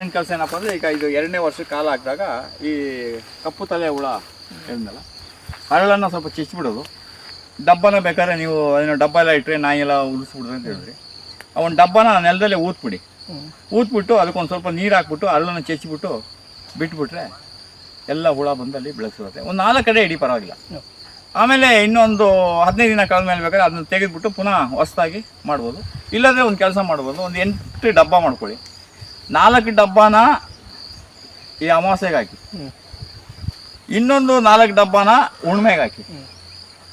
ಕೆಲಸ ಏನಪ್ಪ ಅಂದರೆ ಈಗ ಇದು ಎರಡನೇ ವರ್ಷ ಕಾಲ ಹಾಕಿದಾಗ ಈ ಕಪ್ಪು ತಲೆ ಹುಳ ಹೇಳಿದ್ನಲ್ಲ, ಹರಳನ್ನು ಸ್ವಲ್ಪ ಚಿಚ್ಚಿಬಿಡೋದು. ಡಬ್ಬನ ಬೇಕಾದ್ರೆ ನೀವು ಏನೋ ಡಬ್ಬ ಎಲ್ಲ ಇಟ್ಟರೆ ನಾಯಿ ಎಲ್ಲ ಅಂತ ಹೇಳಿದ್ರಿ. ಆ ಒಂದು ಡಬ್ಬನ ನೆಲದಲ್ಲೇ ಊದ್ಬಿಡಿ. ಊದ್ಬಿಟ್ಟು ಅದಕ್ಕೊಂದು ಸ್ವಲ್ಪ ನೀರು ಹಾಕ್ಬಿಟ್ಟು ಹರಳನ್ನು ಚೆಚ್ಚಿಬಿಟ್ಟು ಬಿಟ್ಬಿಟ್ರೆ ಎಲ್ಲ ಹುಳ ಬಂದಲ್ಲಿ ಬೆಳೆಸಿರುತ್ತೆ. ಒಂದು ನಾಲ್ಕು ಕಡೆ ಇಡೀ ಪರವಾಗಿಲ್ಲ. ಆಮೇಲೆ ಇನ್ನೊಂದು ಹದಿನೈದು ದಿನ ಕಳೆದ ಮೇಲೆ ಬೇಕಾದ್ರೆ ಅದನ್ನ ತೆಗೆದುಬಿಟ್ಟು ಪುನಃ ಹೊಸದಾಗಿ ಮಾಡ್ಬೋದು. ಇಲ್ಲಾಂದರೆ ಒಂದು ಕೆಲಸ ಮಾಡ್ಬೋದು. ಒಂದು ಎಂಟು ಡಬ್ಬ ಮಾಡ್ಕೊಳ್ಳಿ. ನಾಲ್ಕು ಡಬ್ಬಾನ ಈ ಅಮಾವಾಸ್ಯೆಗೆ ಹಾಕಿ. ಇನ್ನೊಂದು ನಾಲ್ಕು ಡಬ್ಬಾನ ಉಣ್ಮೆಗೆ ಹಾಕಿ.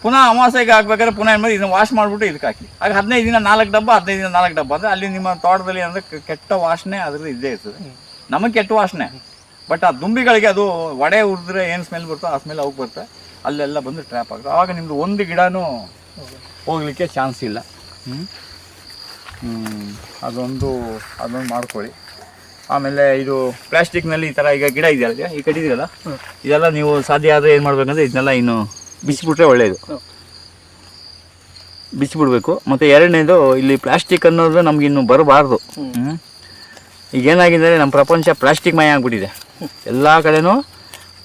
ಪುನಃ ಅಮಾವಾಸ್ಯೆಗೆ ಹಾಕ್ಬೇಕಾದ್ರೆ ಪುನಃ ಏನು ಮಾಡಿ ಇದನ್ನ ವಾಶ್ ಮಾಡಿಬಿಟ್ಟು ಇದಕ್ಕೆ ಹಾಕಿ. ಆಗ ಹದಿನೈದು ದಿನ ನಾಲ್ಕು ಡಬ್ಬ ಹದಿನೈದು ದಿನ ನಾಲ್ಕು ಡಬ್ಬ. ಅಂದರೆ ಅಲ್ಲಿ ನಿಮ್ಮ ತೋಟದಲ್ಲಿ ಅಂದರೆ ಕೆಟ್ಟ ವಾಸನೆ ಅದ್ರಲ್ಲಿ ಇದ್ದೇ ಇರ್ತದೆ. ನಮಗೆ ಕೆಟ್ಟ ವಾಸನೆ. ಬಟ್ ಆ ದುಂಬಿಗಳಿಗೆ ಅದು ವಡೆ ಉರಿದ್ರೆ ಏನು ಸ್ಮೆಲ್ ಬರ್ತೋ ಆ ಸ್ಮೆಲ್ ಹೋಗಿ ಬರುತ್ತೆ. ಅಲ್ಲೆಲ್ಲ ಬಂದು ಟ್ರ್ಯಾಪ್ ಆಗುತ್ತೆ. ಆವಾಗ ನಿಮ್ಮದು ಒಂದು ಗಿಡನೂ ಹೋಗಲಿಕ್ಕೆ ಚಾನ್ಸ್ ಇಲ್ಲ. ಅದೊಂದು ಅದೊಂದು ಮಾಡ್ಕೊಳ್ಳಿ. ಆಮೇಲೆ ಇದು ಪ್ಲಾಸ್ಟಿಕ್ನಲ್ಲಿ ಈ ಥರ ಈಗ ಗಿಡ ಇದೆಯಲ್ಲ ಈ ಕಟ್ಟಿದೆಯಲ್ಲ ಇದೆಲ್ಲ ನೀವು ಸಾಧ್ಯ ಆದರೆ ಏನು ಮಾಡಬೇಕಂದ್ರೆ ಇದನ್ನೆಲ್ಲ ಇನ್ನು ಬಿಸಿಬಿಟ್ರೆ ಒಳ್ಳೆಯದು ಬಿಸಿಬಿಡಬೇಕು ಮತ್ತು ಎರಡನೇದು ಇಲ್ಲಿ ಪ್ಲಾಸ್ಟಿಕ್ ಅನ್ನೋದು ನಮ್ಗೆ ಇನ್ನು ಬರಬಾರ್ದು? ಈಗ ಏನಾಗಿದೆ ನಮ್ಮ ಪ್ರಪಂಚ ಪ್ಲಾಸ್ಟಿಕ್ ಮಯ ಆಗ್ಬಿಟ್ಟಿದೆ. ಎಲ್ಲ ಕಡೆನೂ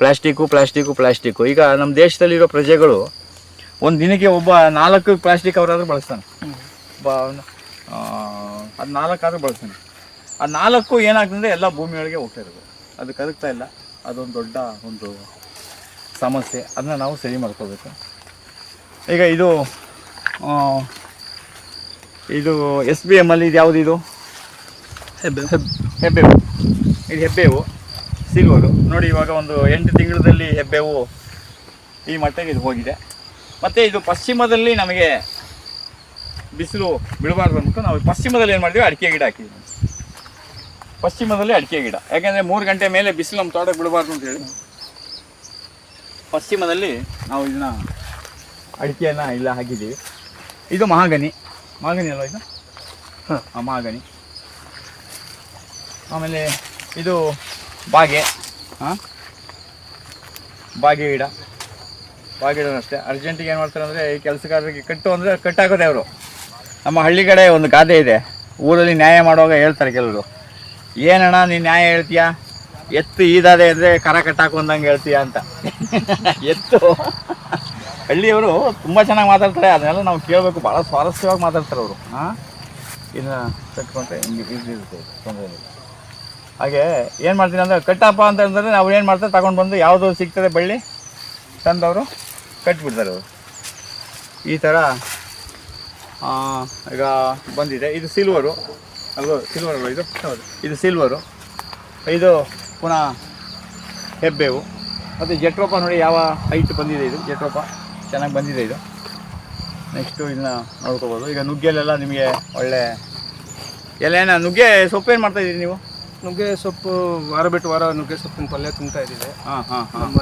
ಪ್ಲಾಸ್ಟಿಕ್ಕು ಪ್ಲಾಸ್ಟಿಕ್ಕು ಪ್ಲಾಸ್ಟಿಕ್ಕು ಈಗ ನಮ್ಮ ದೇಶದಲ್ಲಿರೋ ಪ್ರಜೆಗಳು ಒಂದು ದಿನಕ್ಕೆ ಒಬ್ಬ ನಾಲ್ಕು ಪ್ಲಾಸ್ಟಿಕ್ ಅವರಾದರೂ ಬಳಸ್ತಾನೆ. ಒಬ್ಬ ಅದು ನಾಲ್ಕಾದ್ರೂ ಬಳಸ್ತಾನೆ. ಆ ನಾಲ್ಕು ಏನಾಗ್ತದೆ ಎಲ್ಲ ಭೂಮಿಯೊಳಗೆ ಹೋಗ್ತಾ ಇರೋದು ಅದು ಕರಗ್ತಾ ಇಲ್ಲ. ಅದೊಂದು ದೊಡ್ಡ ಒಂದು ಸಮಸ್ಯೆ. ಅದನ್ನ ನಾವು ಸರಿ ಮಾಡ್ಕೋಬೇಕು. ಈಗ ಇದು ಇದು ಎಸ್ ಬಿ ಎಮ್ಮಲ್ಲಿ ಇದು ಯಾವುದು ಇದು? ಹೆಬ್ಬೇವು ಇದು ಹೆಬ್ಬೇವು. ಸಿಲ್ವರು ನೋಡಿ ಇವಾಗ ಒಂದು ಎಂಟು ತಿಂಗಳಲ್ಲಿ ಹೆಬ್ಬೇವು ಈ ಮಟ್ಟಿಗೆ ಇದು ಹೋಗಿದೆ. ಮತ್ತು ಇದು ಪಶ್ಚಿಮದಲ್ಲಿ ನಮಗೆ ಬಿಸಿಲು ಬಿಡಬಾರ್ದು ಅಂದ್ಬಿಟ್ಟು ನಾವು ಪಶ್ಚಿಮದಲ್ಲಿ ಏನು ಮಾಡಿದ್ವಿ ಅಡಿಕೆ ಗಿಡ ಹಾಕಿದ್ವಿ ಪಶ್ಚಿಮದಲ್ಲಿ ಅಡಿಕೆ ಗಿಡ. ಯಾಕೆಂದರೆ ಮೂರು ಗಂಟೆ ಮೇಲೆ ಬಿಸಿಲು ನಮ್ಮ ತೋಟಕ್ಕೆ ಬಿಡಬಾರ್ದು ಅಂತೇಳಿ ಪಶ್ಚಿಮದಲ್ಲಿ ನಾವು ಇದನ್ನ ಅಡಿಕೆಯನ್ನು ಇಲ್ಲ ಹಾಕಿದ್ದೀವಿ. ಇದು ಮಹಾಗನಿ ಮಹಾಗನಿ ಅಲ್ವಾ ಇದು? ಹಾಂ ಮಹಾಗನಿ ಆಮೇಲೆ ಇದು ಬಾಗೆ. ಹಾಂ? ಬಾಗೆ ಗಿಡ. ಬಾಗೆ ಗಿಡ ಅಷ್ಟೇ. ಅರ್ಜೆಂಟಿಗೆ ಏನು ಮಾಡ್ತಾರೆ ಅಂದರೆ ಈ ಕೆಲಸಗಾರರಿಗೆ ಕಟ್ಟು ಅಂದರೆ ಕಟ್ಟಾಕೋದೆ ಅವರು. ನಮ್ಮ ಹಳ್ಳಿ ಕಡೆ ಒಂದು ಗಾದೆ ಇದೆ. ಊರಲ್ಲಿ ನ್ಯಾಯ ಮಾಡುವಾಗ ಹೇಳ್ತಾರೆ ಕೆಲವರು. ಏನಣ್ಣ, ನೀನು ನ್ಯಾಯ ಹೇಳ್ತೀಯಾ? ಎತ್ತು ಈದಾದೆ ಅಂದರೆ ಕರ ಕಟ್ಟಾಕು ಅಂದಂಗೆ ಹೇಳ್ತೀಯ ಅಂತ. ಎತ್ತು. ಹಳ್ಳಿಯವರು ತುಂಬ ಚೆನ್ನಾಗಿ ಮಾತಾಡ್ತಾರೆ, ಅದನ್ನೆಲ್ಲ ನಾವು ಕೇಳಬೇಕು ಭಾಳ ಸ್ವಾರಸ್ಯವಾಗಿ ಮಾತಾಡ್ತಾರೆ ಅವರು. ಹಾಂ ಇನ್ನು ಕಟ್ಕೊಂಡ್ರೆ ಇರುತ್ತೆ, ತೊಂದರೆ ಇಲ್ಲ. ಹಾಗೆ ಏನು ಮಾಡ್ತೀನಿ ಅಂದರೆ, ಕಟ್ಟಪ್ಪ ಅಂತ ಹೇಳಿದ್ರೆ ನಾವು ಏನು ಮಾಡ್ತಾರೆ ತಗೊಂಡು ಬಂದು ಯಾವುದು ಸಿಗ್ತದೆ ಬಳ್ಳಿ, ತಂದವರು ಕಟ್ಬಿಡ್ತಾರೆ ಅವರು. ಈ ಥರ ಈಗ ಬಂದಿದೆ. ಇದು ಸಿಲ್ವರು. ಅಲ್ವ ಸಿಲ್ವರ್ ಇದು? ಹೌದು. ಇದು ಸಿಲ್ವರು ಇದು ಪುನಃ ಹೆಬ್ಬೇವು. ಮತ್ತು ಜಟ್ರೋಪ ನೋಡಿ ಯಾವ ಹೈಟ್ ಬಂದಿದೆ ಇದು? ಜಟ್ರೋಪ ಚೆನ್ನಾಗಿ ಬಂದಿದೆ ಇದು. ನೆಕ್ಸ್ಟು ಇದನ್ನ ನೋಡ್ಕೋಬೋದು. ಈಗ ನುಗ್ಗೆಲೆಲ್ಲ ನಿಮಗೆ ಒಳ್ಳೆ ಎಲೆನ ನುಗ್ಗೆ ಏನು ಮಾಡ್ತಾ ಇದ್ದೀರಿ ನೀವು? ನುಗ್ಗೆ ಸೊಪ್ಪು ವಾರ ಬಿಟ್ಟು ವಾರ ನುಗ್ಗೆ ಸೊಪ್ಪಿನ ಪಲ್ಯ ತುಂಬ್ತಾ ಇದ್ದೀವಿ. ಹಾಂ ಹಾಂ ಹಾಂ.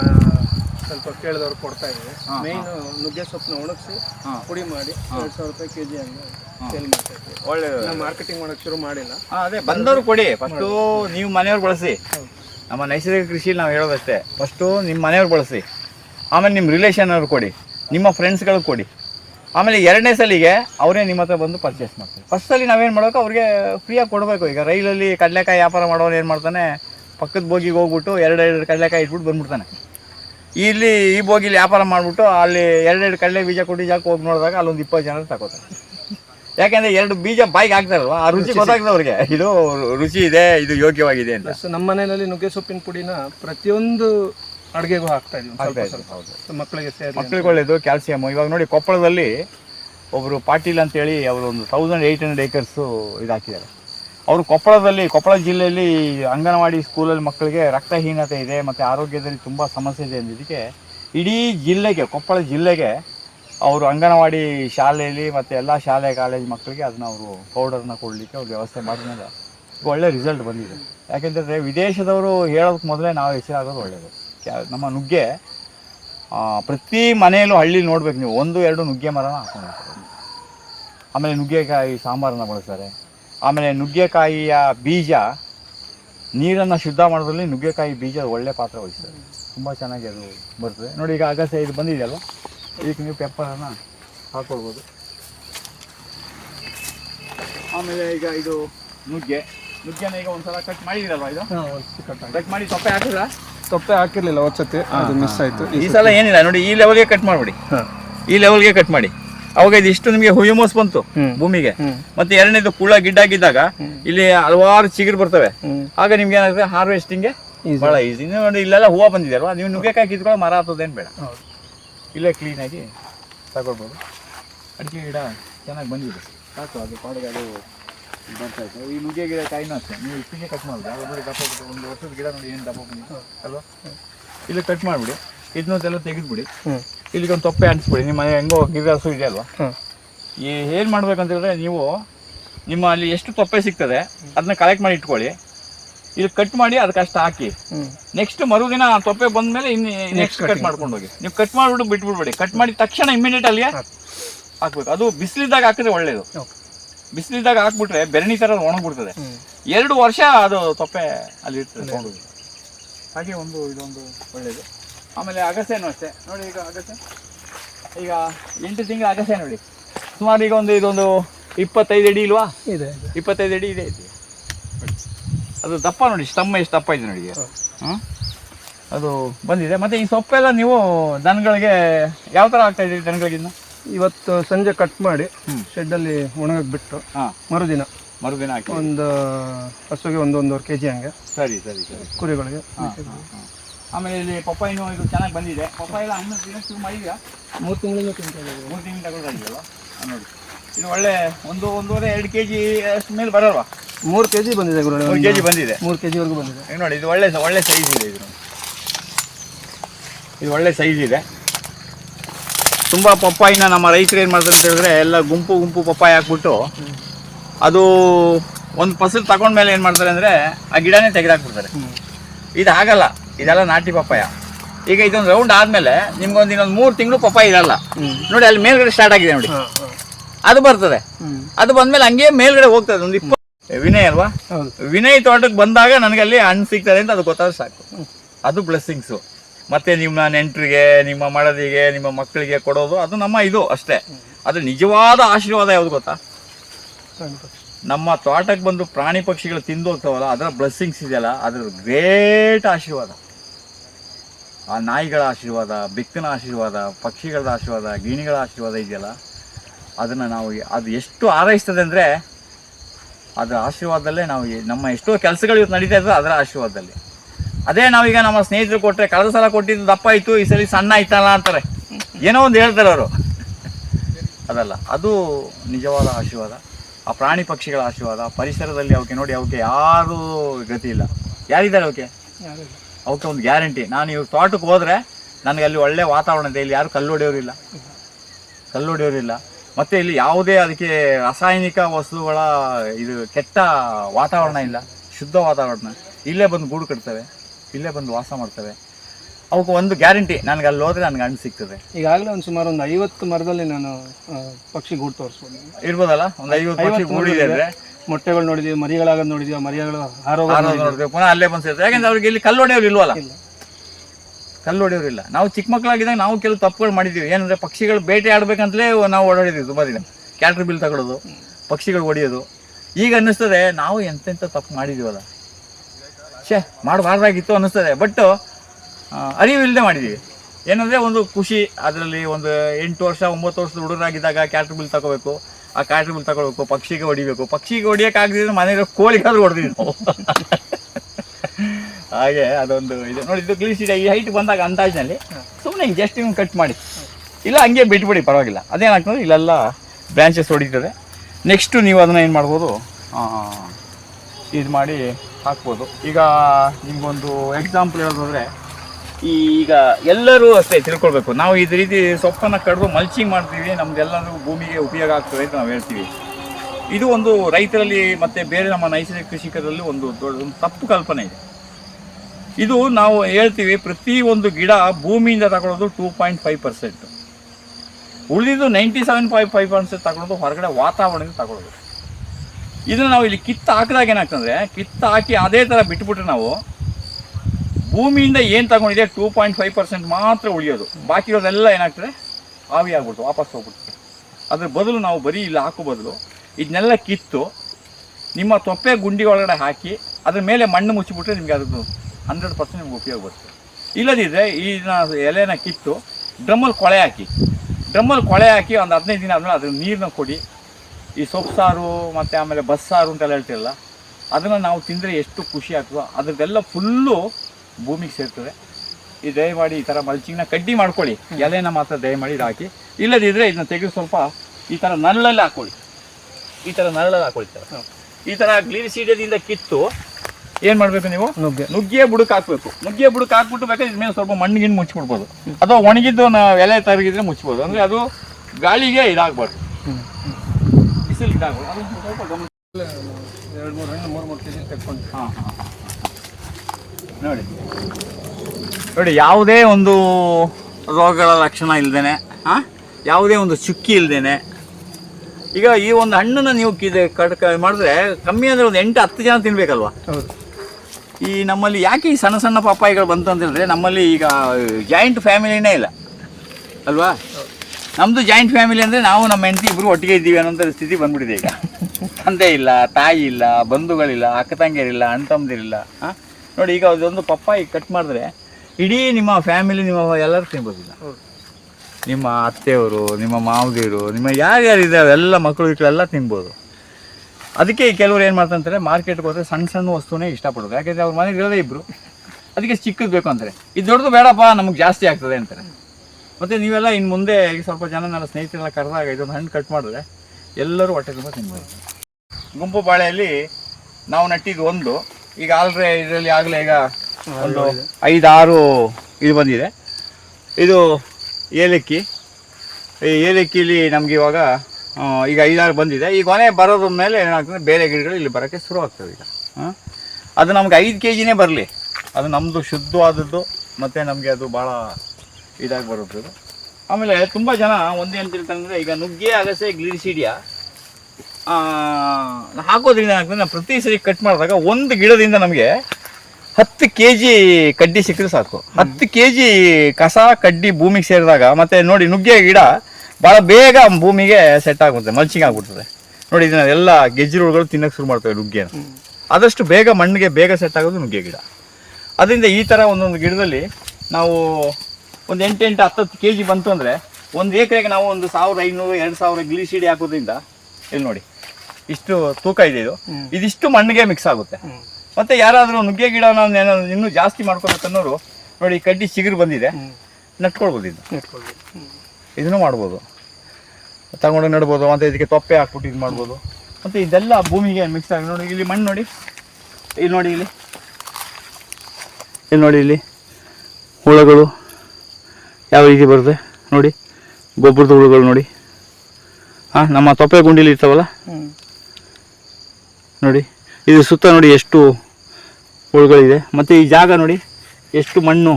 ಸ್ವಲ್ಪ ಕೇಳಿದವ್ರು ಕೊಡ್ತಾ ಇದ್ದೀವಿ ಮೇಯ್ನು ನುಗ್ಗೆ ಸೊಪ್ಪನ್ನ ಒಣಗಿಸಿ ಪುಡಿ ಮಾಡಿ ಎರಡು ಸಾವಿರ ರೂಪಾಯಿ ಕೆ ಜಿ ಹಂಗೆ ಸೇಲ್ ಮಾಡ್ತಾ ಇದ್ದೀವಿ ಒಳ್ಳೆಯದು ನಾವು ಮಾರ್ಕೆಟಿಂಗ್ ಮಾಡೋಕೆ ಶುರು ಮಾಡಿಲ್ಲ. ಅದೇ ಬಂದವರು ಕೊಡಿ. ಫಸ್ಟು ನೀವು ಮನೆಯವ್ರು ಬಳಸಿ. ನಮ್ಮ ನೈಸರ್ಗಿಕ ಕೃಷಿಲಿ ನಾವು ಹೇಳೋದಷ್ಟೇ. ಫಸ್ಟು ನಿಮ್ಮ ಮನೆಯವ್ರು ಬಳಸಿ. ಆಮೇಲೆ ನಿಮ್ಮ ರಿಲೇಷನ್ ಅವ್ರು ಕೊಡಿ. ನಿಮ್ಮ ಫ್ರೆಂಡ್ಸ್ಗಳಿಗೆ ಕೊಡಿ. ಆಮೇಲೆ ಎರಡನೇ ಸಲಿಗೆ ಅವರೇ ನಿಮ್ಮ ಹತ್ರ ಬಂದು ಪರ್ಚೇಸ್ ಮಾಡ್ತಾರೆ. ಫಸ್ಟ್ ಸಲ ನಾವೇನು ಮಾಡೋಕೆ ಅವ್ರಿಗೆ ಫ್ರೀಯಾಗಿ ಕೊಡಬೇಕು. ಈಗ ರೈಲಲ್ಲಿ ಕಡಲೆಕಾಯಿ ವ್ಯಾಪಾರ ಮಾಡೋನು ಏನು ಮಾಡ್ತಾನೆ? ಪಕ್ಕದ ಬೋಗಿಗೆ ಹೋಗ್ಬಿಟ್ಟು ಎರಡೆರಡು ಕಡಲೆಕಾಯಿ ಇಟ್ಬಿಟ್ಟು ಬಂದ್ಬಿಡ್ತಾನೆ. ಇಲ್ಲಿ ಈ ಬೋಗಿಲಿ ವ್ಯಾಪಾರ ಮಾಡಿಬಿಟ್ಟು ಅಲ್ಲಿ ಎರಡೆರಡು ಕಡಲೆ ಬೀಜ ಕೊಟ್ಟು ಜಾಕ್ ಹೋಗಿ ನೋಡಿದಾಗ ಅಲ್ಲೊಂದು ಇಪ್ಪತ್ತು ಜನ ತಗೋತಾರೆ. ಯಾಕೆಂದ್ರೆ ಎರಡು ಬೀಜ ಬಾಯಿಗೆ ಹಾಕ್ತಾರಲ್ವ ಆ ರುಚಿ ಗೊತ್ತಾಗ್ತದೆ ಅವ್ರಿಗೆ ಇದು ರುಚಿ ಇದೆ ಇದು ಯೋಗ್ಯವಾಗಿದೆ ಅಂತ. ಸೊ ನಮ್ಮ ಮನೆಯಲ್ಲಿ ನುಗ್ಗೆ ಸೊಪ್ಪಿನ ಪುಡಿನ ಪ್ರತಿಯೊಂದು ಅಡುಗೆಗೂ ಹಾಕ್ತಾ ಇದೀವಿ. ಸ್ವಲ್ಪ ಸ್ವಲ್ಪ. ಹೌದು. So ಮಕ್ಕಳಿಗೆ ಸೇರಿ ಮಕ್ಕಳಿಗೆ ಒಳ್ಳೇದು ಕ್ಯಾಲ್ಸಿಯಮ್ ಇವಾಗ ನೋಡಿ ಕೊಪ್ಪಳದಲ್ಲಿ ಒಬ್ಬರು ಪಾಟೀಲ್ ಅಂತೇಳಿ ಅವರು ಒಂದು ತೌಸಂಡ್ ಏಯ್ಟ್ ಹಂಡ್ರೆಡ್ ಏಕರ್ಸು ಇದು ಹಾಕಿದ್ದಾರೆ. ಅವರು ಕೊಪ್ಪಳದಲ್ಲಿ, ಕೊಪ್ಪಳ ಜಿಲ್ಲೆಯಲ್ಲಿ ಅಂಗನವಾಡಿ ಸ್ಕೂಲಲ್ಲಿ ಮಕ್ಕಳಿಗೆ ರಕ್ತಹೀನತೆ ಇದೆ ಮತ್ತು ಆರೋಗ್ಯದಲ್ಲಿ ತುಂಬ ಸಮಸ್ಯೆ ಇದೆ ಅಂದಿದ್ದಕ್ಕೆ ಇಡೀ ಜಿಲ್ಲೆಗೆ, ಕೊಪ್ಪಳ ಜಿಲ್ಲೆಗೆ ಅವರು ಅಂಗನವಾಡಿ ಶಾಲೆಯಲ್ಲಿ ಮತ್ತು ಎಲ್ಲ ಶಾಲೆ, ಕಾಲೇಜ್ ಮಕ್ಕಳಿಗೆ ಅದನ್ನ ಅವರು ಪೌಡರ್ನ ಕೊಡಲಿಕ್ಕೆ ಅವ್ರು ವ್ಯವಸ್ಥೆ ಮಾಡಿದ್ಮೇಲೆ ಒಳ್ಳೆ ರಿಸಲ್ಟ್ ಬಂದಿದೆ. ಯಾಕೆಂತಂದರೆ ವಿದೇಶದವರು ಹೇಳೋದಕ್ಕೆ ಮೊದಲೇ ನಾವು ಹೆಸರಾಗೋದು ಒಳ್ಳೆಯದು ನಮ್ಮ ನುಗ್ಗೆ ಪ್ರತಿ ಮನೆಯಲ್ಲೂ ಹಳ್ಳಿ ನೋಡ್ಬೇಕು ನೀವು. ಒಂದು, ಎರಡು ನುಗ್ಗೆ ಮರನ ಹಾಕೊಂಡು ಆಮೇಲೆ ನುಗ್ಗೆಕಾಯಿ ಸಾಂಬಾರನ್ನ ಬಳಸ್ತಾರೆ. ಆಮೇಲೆ ನುಗ್ಗೆಕಾಯಿಯ ಬೀಜ ನೀರನ್ನು ಶುದ್ಧ ಮಾಡೋದ್ರಲ್ಲಿ ನುಗ್ಗೆಕಾಯಿ ಬೀಜ ಒಳ್ಳೆ ಪಾತ್ರ ವಹಿಸ್ತದೆ. ತುಂಬ ಚೆನ್ನಾಗಿ ಅದು ಬರ್ತದೆ. ನೋಡಿ ಈಗ ಅಗಸೆ ಇದು ಬಂದಿದೆಯಲ್ಲ ಇದಕ್ಕೆ ನೀವು ಪೆಪ್ಪರನ್ನು ಹಾಕ್ಕೊಳ್ಬೋದು ಆಮೇಲೆ ಈಗ ಇದು ನುಗ್ಗೆ. ನುಗ್ಗೆನ ಈಗ ಒಂದ್ಸಲ ಕಟ್ ಮಾಡಿದಿರಲ್ವಾ ಇದು? ಕಟ್ ಕಟ್ ಮಾಡಿ ಸೊಪ್ಪೆ ಹಾಕಿದ್ರ? ತೊಪ್ಪೆ ಹಾಕಿರ್ಲಿಲ್ಲ ಒಂದ್ಸತಿ ಅದು ಮಿಸ್ ಆಯ್ತು. ಈ ಸಲ ಏನಿಲ್ಲ ನೋಡಿ ಈ ಲೆವೆಲ್ಗೆ ಕಟ್ ಮಾಡ್ಬಿಡಿ. ಈ ಲೆವೆಲ್ಗೆ ಕಟ್ ಮಾಡಿ. ಅವಾಗ ಇದು ಇಷ್ಟು ನಿಮಗೆ ಹ್ಯೂಮಸ್ ಬಂತು ಭೂಮಿಗೆ. ಮತ್ತೆ ಎರಡನೇದು ಕುಳ ಗಿಡ್ಡಾಗಿದ್ದಾಗ ಇಲ್ಲಿ ಹಲವಾರು ಚಿಗುರು ಬರ್ತವೆ. ಆಗ ನಿಮ್ಗೆ ಏನಾಗುತ್ತೆ? ಹಾರ್ವೆಸ್ಟಿಂಗ್ ಬಹಳ ಭಾಳ ಈಸಿ ನೋಡಿ ಇಲ್ಲೆಲ್ಲ ಹೂವು ಬಂದಿದೆ ಅಲ್ವಾ ನೀವು ನುಗ್ಗೆಕಾಯಿ ಕಿತ್ಕೊಳ್ಳೋ ಮರ ಹತ್ತೋದೇನು ಬೇಡ. ಇಲ್ಲೇ ಕ್ಲೀನಾಗಿ ತಗೊಳ್ಬೋದು. ಅಡಿಕೆ ಗಿಡ ಚೆನ್ನಾಗಿ ಬಂದಿದೆ. ಸಾಕು ಅದು ಪಾಡಿಗೆ ಅದು ಬರ್ತಾ ಇತ್ತು ಈ ನುಗ್ಗೆ ಗಿಡ ಕಾಯಿನ ಅಷ್ಟೇ. ನೀವು ಇಷ್ಟಿಗೆ ಕಟ್ ಮಾಡಿದ್ರೆ ದಪ್ಪ ಒಂದು ವರ್ಷದ ಗಿಡ ನೋಡಿ ಏನು ದಪ್ಪ ಬಂದಿತ್ತು ಅಲ್ವಾ ಇಲ್ಲಿ ಕಟ್ ಮಾಡಿಬಿಡಿ. ಇದನ್ನೊಂದೆಲ್ಲ ತೆಗೆದುಬಿಡಿ. ಹ್ಞೂ ಇಲ್ಲಿಗೆ ಒಂದು ತೊಪ್ಪೆ ಅಂಟಿಸ್ಬಿಡಿ. ನಿಮ್ಮ ಮನೆ ಹೆಂಗೋ ಗಿಡಸು ಇದೆ ಅಲ್ವಾ? ಈ ಏನು ಮಾಡ್ಬೇಕಂತ ಹೇಳಿದ್ರೆ ನೀವು ನಿಮ್ಮ ಅಲ್ಲಿ ಎಷ್ಟು ತೊಪ್ಪೆ ಸಿಗ್ತದೆ ಅದನ್ನ ಕಲೆಕ್ಟ್ ಮಾಡಿ ಇಟ್ಕೊಳ್ಳಿ. ಇಲ್ಲಿ ಕಟ್ ಮಾಡಿ ಅದಕ್ಕೆ ಅಷ್ಟು ಹಾಕಿ. ನೆಕ್ಸ್ಟ್ ಮರುದಿನ ತೊಪ್ಪೆ ತೊಪ್ಪೆ ಬಂದ್ಮೇಲೆ ಇನ್ನು ನೆಕ್ಸ್ಟ್ ಕಟ್ ಮಾಡ್ಕೊಂಡು ಹೋಗಿ ನೀವು ಕಟ್ ಮಾಡಿಬಿಟ್ಟು ಬಿಟ್ಬಿಡ್ಬೇಡಿ. ಕಟ್ ಮಾಡಿ ತಕ್ಷಣ ಇಮಿಡಿಯೇಟ್ ಅಲ್ಲಿಗೆ ಹಾಕ್ಬೇಕು. ಅದು ಬಿಸಿಲಿದ್ದಾಗ ಹಾಕಿದ್ರೆ ಒಳ್ಳೇದು. ಬಿಸಿಲಿದ್ದಾಗ ಹಾಕ್ಬಿಟ್ರೆ ಬೆರಣಿ ಥರ ಒಣಗ್ಬಿಡ್ತದೆ. ಎರಡು ವರ್ಷ ಅದು ತೊಪ್ಪೆ ಅಲ್ಲಿ ಇರ್ತದೆ. ಹಾಗೆ ಒಂದು ಇದೊಂದು ಒಳ್ಳೇದು. ಆಮೇಲೆ ಅಗಸೆನೂ ಅಷ್ಟೇ. ನೋಡಿ ಈಗ ಅಗಸೆ. ಈಗ ಎಂಟು ತಿಂಗಳ ಅಗಸೆ ನೋಡಿ. ಸುಮಾರು ಈಗ ಒಂದು ಇದೊಂದು ಇಪ್ಪತ್ತೈದು ಅಡಿ ಇಲ್ವಾ? ಇದೆ ಇಪ್ಪತ್ತೈದು ಅಡಿ ಇದೆ ಐತಿ ಅದು ದಪ್ಪ ನೋಡಿ ಸ್ತಂಭ ಎಷ್ಟು ದಪ್ಪ ಇದೆ ನೋಡಿ ಹ್ಞೂ ಅದು ಬಂದಿದೆ. ಮತ್ತೆ ಈ ಸೊಪ್ಪೆಲ್ಲ ನೀವು ದನಗಳಿಗೆ ಯಾವ ಥರ ಆಗ್ತಾ ಇದ್ದೀರಿ ದನಗಳಿಗಿನ್ನ ಇವತ್ತು ಸಂಜೆ ಕಟ್ ಮಾಡಿ. ಶೆಡ್ಡಲ್ಲಿ ಒಣಗಕ್ಕೆ ಬಿಟ್ಟು ಹಾಂ. ಮರುದಿನ ಮರುದಿನ ಹಾಕಿ. ಒಂದು ಹಸುಗೆ ಒಂದು ಒಂದೂವರೆ ಕೆ ಜಿ ಹಂಗೆ ಸರಿ ಸರಿ ಸರಿ. ಕುರಿಗಳಿಗೆ ಹಾಂ. ಆಮೇಲೆ ಇಲ್ಲಿ ಪಪ್ಪಾಯಿನೂ ಇದು ಚೆನ್ನಾಗಿ ಬಂದಿದೆ. ಪಪ್ಪಾಯ ಎಲ್ಲ ಹಣ್ಣು ದಿನ ಶುರು ಮಾಡಿದ್ಯಾ? ಮೂರು ತಿಂಗಳಿಂದ ತಿಂತಾ ಇದ್ದೀವಿ. ಮೂರು ತಿಂಗಳು ತಗೊಳ್ಳಿದೆಯಲ್ಲ ನೋಡಿ. ಇದು ಒಳ್ಳೆ ಒಂದು ಒಂದೂವರೆ ಎರಡು ಕೆ ಜಿ ಅಷ್ಟು ಮೇಲೆ ಬರಲ್ವಾ? ಮೂರು ಕೆ ಜಿ ಬಂದಿದೆ ಗುರು ಮೂರು ಕೆ ಜಿ ಬಂದಿದೆ. ಮೂರು ಕೆ ಜಿವರೆಗೂ ಬಂದಿದೆ. ಈಗ ನೋಡಿ ಇದು ಒಳ್ಳೆ ಒಳ್ಳೆ ಸೈಜ್ ಇದೆ ಇದು. ಇದು ಒಳ್ಳೆ ಸೈಜ್ ಇದೆ. ತುಂಬ ಪಪ್ಪಾಯಿನ ನಮ್ಮ ರೈತರು ಏನು ಮಾಡ್ತಾರೆ ಅಂತ ಹೇಳಿದ್ರೆ ಎಲ್ಲ ಗುಂಪು ಗುಂಪು ಪಪ್ಪಾಯಿ ಹಾಕ್ಬಿಟ್ಟು ಅದು ಒಂದು ಫಸಲು ತಗೊಂಡ್ಮೇಲೆ ಏನು ಮಾಡ್ತಾರೆ ಅಂದರೆ ಆ ಗಿಡನೇ ತೆಗೆದಾಕ್ಬಿಡ್ತಾರೆ. ಇದು ಆಗಲ್ಲ. ಇದೆಲ್ಲ ನಾಟಿ ಪಪ್ಪಾಯ. ಈಗ ಇದೊಂದು ರೌಂಡ್ ಆದಮೇಲೆ ನಿಮ್ಗೊಂದು ಇನ್ನೊಂದು ಮೂರು ತಿಂಗಳು ಪಪ್ಪಾಯ ಇರಲ್ಲ. ನೋಡಿ ಅಲ್ಲಿ ಮೇಲ್ಗಡೆ ಸ್ಟಾರ್ಟ್ ಆಗಿದೆ ನೋಡಿ. ಅದು ಬರ್ತದೆ. ಅದು ಬಂದ್ಮೇಲೆ ಹಂಗೆ ಮೇಲ್ಗಡೆ ಹೋಗ್ತದೆ. ಒಂದು ಇಪ್ಪ ವಿನಯ್ ಅಲ್ವಾ? ವಿನಯ್ ತೋಟಕ್ಕೆ ಬಂದಾಗ ನನಗೆ ಅಲ್ಲಿ ಹಣ್ಣು ಸಿಗ್ತದೆ ಅಂತ ಅದು ಗೊತ್ತಾದ್ರೆ ಸಾಕು. ಅದು ಬ್ಲೆಸ್ಸಿಂಗ್ಸು ಮತ್ತೆ ನಿಮ್ಮ ನೆಂಟರಿಗೆ ನಿಮ್ಮ ಮಡದಿಗೆ ನಿಮ್ಮ ಮಕ್ಕಳಿಗೆ ಕೊಡೋದು ಅದು ನಮ್ಮ ಇದು ಅಷ್ಟೇ. ಅದು ನಿಜವಾದ ಆಶೀರ್ವಾದ ಯಾವುದು ಗೊತ್ತಾ? ನಮ್ಮ ತೋಟಕ್ಕೆ ಬಂದು ಪ್ರಾಣಿ ಪಕ್ಷಿಗಳು ತಿಂದು ಹೋಗ್ತಾವಲ್ಲ ಅದರ ಬ್ಲೆಸ್ಸಿಂಗ್ಸ್ ಇದೆಯಲ್ಲ ಅದ್ರ ಗ್ರೇಟ್ ಆಶೀರ್ವಾದ. ಆ ನಾಯಿಗಳ ಆಶೀರ್ವಾದ, ಬೆಕ್ಕಿನ ಆಶೀರ್ವಾದ, ಪಕ್ಷಿಗಳ ಆಶೀರ್ವಾದ, ಗಿಣಿಗಳ ಆಶೀರ್ವಾದ ಇದೆಯಲ್ಲ, ಅದನ್ನು ನಾವು ಅದು ಎಷ್ಟು ಆರೈಸ್ತದೆ ಅಂದರೆ ಅದರ ಆಶೀರ್ವಾದದಲ್ಲೇ ನಾವು ನಮ್ಮ ಎಷ್ಟೋ ಕೆಲಸಗಳು ಇವತ್ತು ನಡೀತಾ ಅದರ ಆಶೀರ್ವಾದದಲ್ಲಿ. ಅದೇ ನಾವೀಗ ನಮ್ಮ ಸ್ನೇಹಿತರು ಕೊಟ್ಟರೆ ಕಳೆದ ಸಲ ಕೊಟ್ಟಿದ್ದು ದಪ್ಪ ಆಯಿತು, ಈ ಸಲ ಸಣ್ಣ ಆಯ್ತಲ್ಲ ಅಂತಾರೆ. ಏನೋ ಒಂದು ಹೇಳ್ತಾರೆ ಅವರು. ಅದಲ್ಲ, ಅದು ನಿಜವಾದ ಆಶೀರ್ವಾದ. ಆ ಪ್ರಾಣಿ ಪಕ್ಷಿಗಳ ಆಶೀರ್ವಾದ, ಪರಿಸರದಲ್ಲಿ ಅವಕ್ಕೆ ನೋಡಿ, ಅವಕ್ಕೆ ಯಾರೂ ಗತಿ ಇಲ್ಲ. ಯಾರಿದ್ದಾರೆ ಅವಕ್ಕೆ. ಅವಕ್ಕೆ ಒಂದು ಗ್ಯಾರಂಟಿ. ನಾನು ಇವ್ರ ತೋಟಕ್ಕೆ ಹೋದರೆ ನನಗೆ ಅಲ್ಲಿ ಒಳ್ಳೆ ವಾತಾವರಣ ಇದೆ. ಇಲ್ಲಿ ಯಾರು ಕಲ್ಲು ಹೊಡೆಯೋರಿಲ್ಲ. ಕಲ್ಲು ಹೊಡೆಯೋರಿಲ್ಲ. ಮತ್ತು ಇಲ್ಲಿ ಯಾವುದೇ ಅದಕ್ಕೆ ರಾಸಾಯನಿಕ ವಸ್ತುಗಳ ಇದು ಕೆಟ್ಟ ವಾತಾವರಣ ಇಲ್ಲ. ಶುದ್ಧ ವಾತಾವರಣ. ಇಲ್ಲೇ ಬಂದು ಗೂಡು ಕಟ್ತವೆ. ಇಲ್ಲೇ ಬಂದು ವಾಸ ಮಾಡ್ತವೆ. ಅವಕ್ಕೆ ಒಂದು ಗ್ಯಾರಂಟಿ. ನನಗೆ ಅಲ್ಲಿ ಹೋದರೆ ನನಗೆ ಹಣ್ಣು ಸಿಗ್ತದೆ. ಈಗಾಗಲೇ ಒಂದು ಸುಮಾರು ಒಂದು ಐವತ್ತು ಮರದಲ್ಲಿ ನಾನು ಪಕ್ಷಿ ಗೂಡು ತೋರಿಸ್ಬೋದು. ಇರ್ಬೋದಲ್ಲ? ಒಂದು ಐವತ್ತು ಪಕ್ಷಿ ಗೂಡಿದೆ ಅಂದರೆ ಮೊಟ್ಟೆಗಳು ನೋಡಿದೀವಿ ಮರಿಗಳಾಗ ನೋಡಿದೀವಿ ಮರಿಗಳು ಆರೋಗ್ಯ ಪುನಃ ಅಲ್ಲೇ ಬಂದು ಸೇರ್ತದೆ ಯಾಕಂದ್ರೆ ಅವ್ರಿಗೆ ಇಲ್ಲಿ ಕಲ್ಲು ಹೊಡೆಯೋರು ಇಲ್ವಲ್ಲ? ಕಲ್ಲೊಡೆಯವ್ರು ಕಲ್ಲು ಹೊಡೆಯೋರು ಇಲ್ಲ. ನಾವು ಚಿಕ್ಕ ಮಕ್ಕಳಾಗಿದ್ದಾಗ ನಾವು ಕೆಲವು ತಪ್ಪುಗಳು ಮಾಡಿದ್ದೀವಿ. ಏನಂದ್ರೆ ಪಕ್ಷಿಗಳು ಬೇಟೆ ಆಡ್ಬೇಕಂತಲೇ ನಾವು ಓಡಾಡಿದ್ದೀವಿ ತುಂಬ ದಿನ. ಕ್ಯಾಟ್ರ್ ಬಿಲ್ ತಗೊಳ್ಳೋದು ಪಕ್ಷಿಗಳು ಹೊಡೆಯೋದು. ಈಗ ಅನ್ನಿಸ್ತದೆ ನಾವು ಎಂತೆಂಥ ತಪ್ಪು ಮಾಡಿದ್ದೀವಲ್ಲ? ಶೇ ಮಾಡಬಾರ್ದಾಗಿತ್ತು ಅನ್ನಿಸ್ತದೆ. ಬಟ್ ಅರಿವು ಇಲ್ಲದೆ ಮಾಡಿದ್ದೀವಿ. ಏನಂದರೆ ಒಂದು ಖುಷಿ ಅದರಲ್ಲಿ ಒಂದು ಎಂಟು ವರ್ಷ ಒಂಬತ್ತು ವರ್ಷದ ಹುಡುಗರಾಗಿದ್ದಾಗ ಕ್ಯಾಟ್ರ್ ಬಿಲ್ ತಗೋಬೇಕು. ಆ ಕಾಟ್ರಿ ಮುಂದೆ ತಗೊಳ್ಬೇಕು, ಪಕ್ಷಿಗೆ ಹೊಡಿಬೇಕು. ಪಕ್ಷಿಗೆ ಹೊಡಿಯೋಕ್ಕಾಗದಿದ್ರೆ ಮನೆಗೆ ಕೋಳಿಗಾದ್ರೂ ಹೊಡೆದಿವಿ ನಾವು ಹಾಗೆ ಅದೊಂದು ಇದು. ನೋಡಿ, ಇದು ಗ್ಲೀಸಿಡ ಈ ಹೈಟ್ ಬಂದಾಗ ಅಂದಾಜಿನಲ್ಲಿ ಸುಮ್ಮನೆ ಜಸ್ಟ್ ಹಿಂಗೆ ಕಟ್ ಮಾಡಿ. ಇಲ್ಲ, ಹಂಗೆ ಬಿಟ್ಬಿಡಿ, ಪರವಾಗಿಲ್ಲ. ಅದೇನಾಗ್ತದೆ ಇಲ್ಲೆಲ್ಲ ಬ್ರಾಂಚಸ್ ಹೊಡಿತದೆ. ನೆಕ್ಸ್ಟು ನೀವು ಅದನ್ನು ಏನು ಮಾಡ್ಬೋದು? ಇದು ಮಾಡಿ ಹಾಕ್ಬೋದು. ಈಗ ನಿಮಗೊಂದು ಎಕ್ಸಾಂಪಲ್ ಹೇಳೋದಾದ್ರೆ ಈಗ ಎಲ್ಲರೂ ಅಷ್ಟೇ ತಿಳ್ಕೊಳ್ಬೇಕು. ನಾವು ಈ ರೀತಿ ಸೊಪ್ಪನ್ನು ಕಡಿದು ಮಲ್ಚಿಂಗ್ ಮಾಡ್ತೀವಿ ನಮ್ದೆಲ್ಲರೂ ಭೂಮಿಗೆ ಉಪಯೋಗ ಆಗ್ತದೆ ಅಂತ ನಾವು ಹೇಳ್ತೀವಿ. ಇದು ಒಂದು ರೈತರಲ್ಲಿ ಮತ್ತು ಬೇರೆ ನಮ್ಮ ನೈಸರ್ಗಿಕ ಕೃಷಿಕರಲ್ಲಿ ಒಂದು ದೊಡ್ಡ, ಒಂದು ತಪ್ಪು ಕಲ್ಪನೆ ಇದೆ. ಇದು ನಾವು ಹೇಳ್ತೀವಿ, ಪ್ರತಿ ಒಂದು ಗಿಡ ಭೂಮಿಯಿಂದ ತಗೊಳ್ಳೋದು ಟೂ ಪಾಯಿಂಟ್ ಫೈವ್ ಪರ್ಸೆಂಟ್ ಉಳಿದಿದ್ದು ninety seven point five percent ತಗೊಳ್ಳೋದು ಹೊರಗಡೆ ವಾತಾವರಣದಿಂದ ತಗೊಳ್ಳೋದು ಇದನ್ನು ನಾವು ಇಲ್ಲಿ ಕಿತ್ತು ಹಾಕಿದಾಗ ಏನಾಗ್ತಂದ್ರೆ ಕಿತ್ತು ಹಾಕಿ ಅದೇ ಥರ ಬಿಟ್ಬಿಟ್ರೆ ನಾವು ಭೂಮಿಯಿಂದ ಏನು ತಗೊಂಡಿದೆ ಟೂ ಪಾಯಿಂಟ್ ಫೈವ್ ಪರ್ಸೆಂಟ್ ಮಾತ್ರ ಉಳಿಯೋದು. ಬಾಕಿ ಇರೋದೆಲ್ಲ ಏನಾಗ್ತದೆ? ಆವಿ ಆಗ್ಬಿಡ್ತು, ವಾಪಸ್ ಹೋಗ್ಬಿಡ್ತು. ಅದ್ರ ಬದಲು ನಾವು ಬರೀ ಇಲ್ಲಿ ಹಾಕೋ ಬದಲು ಇದನ್ನೆಲ್ಲ ಕಿತ್ತು ನಿಮ್ಮ ತೊಪ್ಪೆ ಗುಂಡಿ ಒಳಗಡೆ ಹಾಕಿ ಅದ್ರ ಮೇಲೆ ಮಣ್ಣು ಮುಚ್ಚಿಬಿಟ್ರೆ ನಿಮಗೆ ಅದ್ರದ್ದು ಹಂಡ್ರೆಡ್ ಪರ್ಸೆಂಟ್ ನಿಮ್ಗೆ ಉಪಯೋಗ ಬರುತ್ತೆ. ಇಲ್ಲದಿದ್ದರೆ ಈ ಎಲೆನ ಕಿತ್ತು ಡ್ರಮ್ಮಲ್ಲಿ ಕೊಳೆ ಹಾಕಿ. ಡ್ರಮ್ಮಲ್ಲಿ ಕೊಳೆ ಹಾಕಿ ಒಂದು ಹದಿನೈದು ದಿನ ಆದಮೇಲೆ ಅದ್ರ ನೀರನ್ನ ಕೊಡಿ. ಈ ಸೊಪ್ಪು ಸಾರು ಮತ್ತು ಆಮೇಲೆ ಬಸ್ಸಾರು ಅಂತೆಲ್ಲ ಹೇಳ್ತಿರಲ್ಲ, ಅದನ್ನು ನಾವು ತಿಂದರೆ ಎಷ್ಟು ಖುಷಿ ಆಗ್ತದೋ, ಅದ್ರದ್ದೆಲ್ಲ ಫುಲ್ಲು ಭೂಮಿಗೆ ಸೇರ್ತದೆ. ಈ ದಯಮಾಡಿ ಈ ಥರ ಮಲ್ಚಿಂಗ್ನ ಕಡ್ಡಿ ಮಾಡ್ಕೊಳ್ಳಿ. ಎಲೆನ ಮಾತ್ರ ದಯಮಾಡಿ ಇದು ಹಾಕಿ. ಇಲ್ಲದಿದ್ದರೆ ಇದನ್ನ ತೆಗೆದು ಸ್ವಲ್ಪ ಈ ಥರ ನರಳಲ್ಲಿ ಹಾಕೊಳ್ಳಿ. ಈ ಥರ ನರಳಲ್ಲಿ ಹಾಕೊಳ್ಳಿ ಈ ಥರ ಗ್ಲೀರಿ ಸೀಡದಿಂದ ಕಿತ್ತು ಏನು ಮಾಡಬೇಕು ನೀವು? ನುಗ್ಗೆ. ನುಗ್ಗೆ ಬುಡಕ್ಕೆ ಹಾಕ್ಬೇಕು. ನುಗ್ಗೆ ಬುಡಕ್ಕೆ ಹಾಕ್ಬಿಟ್ಟು ಬೇಕಾದ್ರೆ ಇದ್ಮೇಲೆ ಸ್ವಲ್ಪ ಮಣ್ಣಿಗಿನ್ ಮುಚ್ಚಿಬಿಡ್ಬೋದು. ಅಥವಾ ಒಣಗಿದ್ದು ನಾವು ಎಲೆ ತರಗಿದ್ರೆ ಮುಚ್ಬೋದು ಅಂದರೆ ಅದು ಗಾಳಿಗೆ ಇದಾಗಬಾರ್ದು. ಬಿಸಿಲು ಇದಾಗಬಾರ್ದು. ಸ್ವಲ್ಪ ಗಮನ ಎರಡು ಮೂರು ಹಣ್ಣು ಮೂರು ಮೂರು ಕೆಜಿ ತೆಕ್ಕೊಂಡು ಹಾಂ ಹಾಂ. ನೋಡಿ. ನೋಡಿ ಯಾವುದೇ ಒಂದು ರೋಗಗಳ ಲಕ್ಷಣ ಇಲ್ದೇನೆ ಹಾಂ? ಯಾವುದೇ ಒಂದು ಚುಕ್ಕಿ ಇಲ್ದೇನೆ. ಈಗ ಈ ಒಂದು ಹಣ್ಣನ್ನು ನೀವು ಕಿದೆ ಕಡ್ಕ ಮಾಡಿದ್ರೆ ಕಮ್ಮಿ ಅಂದರೆ ಒಂದು ಎಂಟು ಹತ್ತು ಜನ ತಿನ್ಬೇಕಲ್ವಾ? ಹೌದು. ಈ ನಮ್ಮಲ್ಲಿ ಯಾಕೆ ಈ ಸಣ್ಣ ಸಣ್ಣ ಪಪ್ಪಾಯಿಗಳು ಬಂತು ಅಂತ ಹೇಳಿದ್ರೆ ನಮ್ಮಲ್ಲಿ ಈಗ ಜಾಯಿಂಟ್ ಫ್ಯಾಮಿಲಿನೇ ಇಲ್ಲ. ಅಲ್ವಾ? ನಮ್ಮದು ಜಾಯಿಂಟ್ ಫ್ಯಾಮಿಲಿ ಅಂದರೆ ನಾವು ನಮ್ಮ ಹೆಂಡತಿ ಇಬ್ಬರು ಒಟ್ಟಿಗೆ ಇದ್ದೀವಿ ಅನ್ನೋಂಥ ಸ್ಥಿತಿ ಬಂದ್ಬಿಟ್ಟಿದೆ ಈಗ. ತಂದೆ ಇಲ್ಲ ತಾಯಿ ಇಲ್ಲ ಬಂಧುಗಳಿಲ್ಲ ಅಕ್ಕ ತಂಗಿಯರಿಲ್ಲ ಅಣ್ಣ ತಮ್ಮದಿರಿಲ್ಲ ಹಾಂ? ನೋಡಿ ಈಗ ಅದೊಂದು ಪಪ್ಪಾಯಿ ಕಟ್ ಮಾಡಿದ್ರೆ ಇಡೀ ನಿಮ್ಮ ಫ್ಯಾಮಿಲಿ ನಿಮ್ಮ ಎಲ್ಲರೂ ತಿನ್ಬೋದಿಲ್ಲ ನಿಮ್ಮ ಅತ್ತೆಯವರು ನಿಮ್ಮ ಮಾವದಿರು ನಿಮ್ಮ ಯಾರ್ಯಾರು ಇದ್ದಾರೆ ಎಲ್ಲ ಮಕ್ಕಳು ಇಟ್ಟು ಎಲ್ಲ ತಿನ್ಬೋದು. ಅದಕ್ಕೆ ಕೆಲವರು ಏನು ಮಾಡ್ತಾರೆ ಮಾರ್ಕೆಟ್ಗೆ ಹೋದರೆ ಸಣ್ಣ ಸಣ್ಣ ವಸ್ತುನೇ ಇಷ್ಟಪಡೋದು. ಯಾಕೆಂದರೆ ಅವ್ರ ಮನೆಗೆ ಇರೋದೇ ಇಬ್ಬರು ಅದಕ್ಕೆ ಚಿಕ್ಕದು ಬೇಕು ಅಂತಾರೆ. ಇದು ದೊಡ್ಡದು ಬೇಡಪ್ಪ ನಮಗೆ ಜಾಸ್ತಿ ಆಗ್ತದೆ ಅಂತಾರೆ. ಮತ್ತು ನೀವೆಲ್ಲ ಇನ್ನು ಮುಂದೆ ಈಗ ಸ್ವಲ್ಪ ಜನ ನನ್ನ ಸ್ನೇಹಿತರೆಲ್ಲ ಕರೆದಾಗ ಇದೊಂದು ಹಣ್ಣು ಕಟ್ ಮಾಡಿದ್ರೆ ಎಲ್ಲರೂ ಹೊಟ್ಟೆ ತುಂಬ ತಿನ್ಬೋದು. ಗುಂಪು ಬಾಳೆಯಲ್ಲಿ ನಾವು ನಟ್ಟಿದ್ದು ಒಂದು. ಈಗ ಆಲ್ರೆ ಇದರಲ್ಲಿ ಆಗಲೇ ಈಗ ಒಂದು ಐದಾರು ಇದು ಬಂದಿದೆ. ಇದು ಏಲಕ್ಕಿ. ಈ ಏಲಕ್ಕಿಲಿ ನಮ್ಗೆ ಇವಾಗ ಈಗ ಐದಾರು ಬಂದಿದೆ. ಈಗ ಕೊನೆ ಬರೋದ್ರ ಮೇಲೆ ಏನಾಗ್ತದೆ? ಬೇರೆ ಗಿಡಗಳು ಇಲ್ಲಿ ಬರೋಕ್ಕೆ ಶುರು ಆಗ್ತದೆ ಈಗ. ಅದು ನಮ್ಗೆ ಐದು ಕೆ ಜಿನೇ ಬರಲಿ. ಅದು ನಮ್ಮದು ಶುದ್ಧವಾದದ್ದು ಮತ್ತು ನಮಗೆ ಅದು ಭಾಳ ಇದಾಗಿ ಬರುತ್ತೆ. ಆಮೇಲೆ ತುಂಬ ಜನ ಒಂದೇ ಅಂತ ಹೇಳ್ತಾರೆ ಈಗ ನುಗ್ಗೆ ಅಗಸೆ ಗ್ಲಿರಿಸಿಡಿಯಾ ಹಾಕೋದ್ರಿಂದ ಏನಾಗ್ತದೆ ನಾವು ಪ್ರತಿ ಸರಿ ಕಟ್ ಮಾಡಿದಾಗ ಒಂದು ಗಿಡದಿಂದ ನಮಗೆ ಹತ್ತು ಕೆ ಜಿ ಕಡ್ಡಿ ಸಿಕ್ಕಿದ್ರೆ ಸಾಕು. ಹತ್ತು ಕೆ ಜಿ ಕಸ ಕಡ್ಡಿ ಭೂಮಿಗೆ ಸೇರಿದಾಗ ಮತ್ತೆ ನೋಡಿ ನುಗ್ಗೆ ಗಿಡ ಭಾಳ ಬೇಗ ಭೂಮಿಗೆ ಸೆಟ್ ಆಗುತ್ತೆ ಮಲ್ಚಿಂಗ್ ಆಗ್ಬಿಡ್ತದೆ. ನೋಡಿ ಇದನ್ನ ಎಲ್ಲ ಗೆಜ್ಜಿರುಳುಗಳು ತಿನ್ನಕ್ಕೆ ಶುರು ಮಾಡ್ತವೆ ನುಗ್ಗೆನ ಆದಷ್ಟು ಬೇಗ ಮಣ್ಣಿಗೆ ಬೇಗ ಸೆಟ್ ಆಗೋದು ನುಗ್ಗೆ ಗಿಡ. ಅದರಿಂದ ಈ ಥರ ಒಂದೊಂದು ಗಿಡದಲ್ಲಿ ನಾವು ಒಂದು ಎಂಟೆಂಟು ಹತ್ತತ್ತು ಕೆ ಜಿ ಬಂತು ಅಂದರೆ ಒಂದು ಎಕರೆಗೆ ನಾವು ಒಂದು ಸಾವಿರದ ಐನೂರು ಎರಡು ಸಾವಿರ ಗ್ಲಿಸಿಡಿ ಹಾಕೋದ್ರಿಂದ ಇಲ್ಲಿ ನೋಡಿ. ಇಷ್ಟು ತೂಕ ಇದೆ ಇದು. ಇದಿಷ್ಟು ಮಣ್ಣಿಗೆ ಮಿಕ್ಸ್ ಆಗುತ್ತೆ. ಮತ್ತೆ ಯಾರಾದರೂ ನುಗ್ಗೆ ಗಿಡ ಇನ್ನೂ ಜಾಸ್ತಿ ಮಾಡ್ಕೋಬೇಕನ್ನೋರು ನೋಡಿ ಈ ಕಡ್ಡಿ ಚಿಗುರು ಬಂದಿದೆ. ನೆಟ್ಕೊಳ್ಬೋದು ಇದು. ಇದನ್ನು ಮಾಡ್ಬೋದು. ತಗೊಂಡು ನೆಡ್ಬೋದು ಮತ್ತು ಇದಕ್ಕೆ ತೊಪ್ಪೆ ಹಾಕ್ಬಿಟ್ಟು ಇದು ಮಾಡ್ಬೋದು. ಮತ್ತು ಇದೆಲ್ಲ ಭೂಮಿಗೆ ಮಿಕ್ಸ್ ಆಗಿ ನೋಡಿ ಇಲ್ಲಿ ಮಣ್ಣು ನೋಡಿ. ಇಲ್ಲಿ ನೋಡಿ ಇಲ್ಲಿ. ಇಲ್ಲಿ ನೋಡಿ ಇಲ್ಲಿ. ಹುಳುಗಳು ಯಾವ ರೀತಿ ಬರುತ್ತೆ ನೋಡಿ. ಗೊಬ್ಬರದ ಹುಳುಗಳು ನೋಡಿ. ಹಾಂ ನಮ್ಮ ತೊಪ್ಪೆ ಗುಂಡಿಲಿ ಇರ್ತಾವಲ್ಲ. ನೋಡಿ ಇದು ಸುತ್ತ ನೋಡಿ ಎಷ್ಟು ಹುಳುಗಳಿದೆ. ಮತ್ತು ಈ ಜಾಗ ನೋಡಿ ಎಷ್ಟು ಮಣ್ಣು.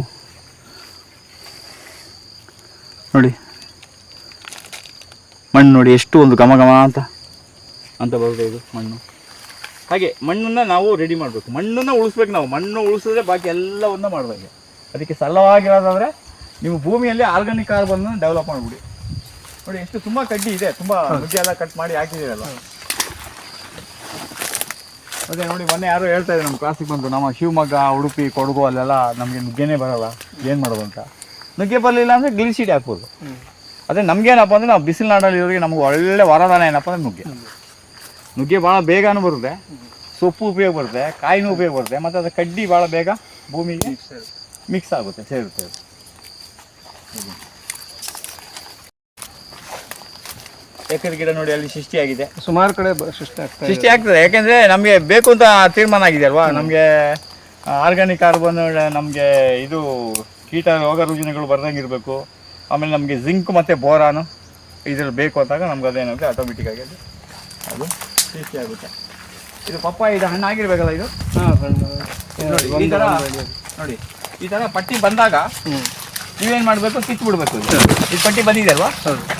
ನೋಡಿ ಮಣ್ಣು ನೋಡಿ ಎಷ್ಟು ಒಂದು ಘಮ ಘಮ ಅಂತ ಅಂತ ಬರುತ್ತೆ ಇದು ಮಣ್ಣು. ಹಾಗೆ ಮಣ್ಣನ್ನು ನಾವು ರೆಡಿ ಮಾಡಬೇಕು. ಮಣ್ಣನ್ನು ಉಳಿಸ್ಬೇಕು ನಾವು. ಮಣ್ಣು ಉಳಿಸಿದ್ರೆ ಬಾಕಿ ಎಲ್ಲವನ್ನ ಮಾಡಬೇಕು. ಅದಕ್ಕೆ ಸರಳವಾಗಿರೋದಾದರೆ ನೀವು ಭೂಮಿಯಲ್ಲಿ ಆರ್ಗಾನಿಕ್ ಕಾರ್ಬನ್ ಡೆವಲಪ್ ಮಾಡಿಬಿಡಿ. ನೋಡಿ ಎಷ್ಟು ತುಂಬ ಕಡ್ಡಿ ಇದೆ. ತುಂಬ ಮುದ್ದೆ ಎಲ್ಲ ಕಟ್ ಮಾಡಿ ಹಾಕಿದ್ದೀರಲ್ಲ. ಅದೇ ನೋಡಿ ಮೊನ್ನೆ ಯಾರೋ ಹೇಳ್ತಾ ಇದ್ದಾರೆ ನಮ್ಮ ಕ್ಲಾಸಿಗೆ ಬಂದು ನಮ್ಮ ಶಿವಮೊಗ್ಗ ಉಡುಪಿ ಕೊಡಗು ಅಲ್ಲೆಲ್ಲ ನಮಗೆ ನುಗ್ಗೆನೇ ಬರಲ್ಲ ಏನು ಮಾಡೋದು ಅಂತ. ನುಗ್ಗೆ ಬರಲಿಲ್ಲ ಅಂದರೆ ಗಿಳಿಸಿಡಿ ಹಾಕ್ಬೋದು. ಅದೇ ನಮಗೇನಪ್ಪ ಅಂದರೆ ನಾವು ಬಿಸಿಲು ನಾಡಲ್ಲಿ ಇರೋರಿಗೆ ನಮ್ಗೆ ಒಳ್ಳೆ ವರದಾನ ಏನಪ್ಪ ಅಂದರೆ ನುಗ್ಗೆ. ನುಗ್ಗೆ ಭಾಳ ಬೇಗನೂ ಬರುತ್ತೆ ಸೊಪ್ಪು ಉಪಯೋಗ ಬರುತ್ತೆ ಕಾಯಿನೂ ಉಪಯೋಗ ಬರುತ್ತೆ ಮತ್ತು ಅದು ಕಡ್ಡಿ ಭಾಳ ಬೇಗ ಭೂಮಿಗೆ ಮಿಕ್ಸ್ ಆಗುತ್ತೆ ಸೇರುತ್ತೆ ಅದು. ಎಕರೆ ಗಿಡ ನೋಡಿ ಅಲ್ಲಿ ಸೃಷ್ಟಿಯಾಗಿದೆ ಸುಮಾರು ಕಡೆ ಬ- ಸೃಷ್ಟಿ ಆಗ್ತಾ ಇದೆ. ಸೃಷ್ಟಿ ಆಗ್ತದೆ. ಯಾಕೆಂದ್ರೆ ನಮಗೆ ಬೇಕು ಅಂತ ತೀರ್ಮಾನ ಆಗಿದೆ ಅಲ್ವಾ? ನಮಗೆ ಆರ್ಗಾನಿಕ್ ಕಾರ್ಬನ್ ನಮಗೆ ಇದು ಕೀಟ ರೋಗ ರುಜಿನಗಳು ಬರ್ದಂಗೆ ಇರಬೇಕು. ಆಮೇಲೆ ನಮಗೆ ಜಿಂಕ್ ಮತ್ತು ಬೋರಾನು ಇದ್ರಲ್ಲಿ ಬೇಕು ಅಂತಾಗ ನಮ್ಗೆ ಅದೇನಾಗುತ್ತೆ ಆಟೋಮೆಟಿಕ್ ಆಗಿ ಅದು ಅದು ಸೃಷ್ಟಿ ಆಗುತ್ತೆ. ಇದು ಪಪ್ಪ ಇದು ಹಣ್ಣಾಗಿರ್ಬೇಕಲ್ಲ ಇದು? ಹಾ, ಹಣ್ಣು. ನೋಡಿ, ಈ ಒಂದು- ಥರ ನೋಡಿ ಈ ಥರ ಪಟ್ಟಿ ಬಂದಾಗ ಹ್ಮ್. ನೀವೇನು ಮಾಡಬೇಕು? ಕಿತ್ತು ಬಿಡಬೇಕು ಇದು. ಪಟ್ಟಿ ಬಂದಿದೆ ಅಲ್ವಾ?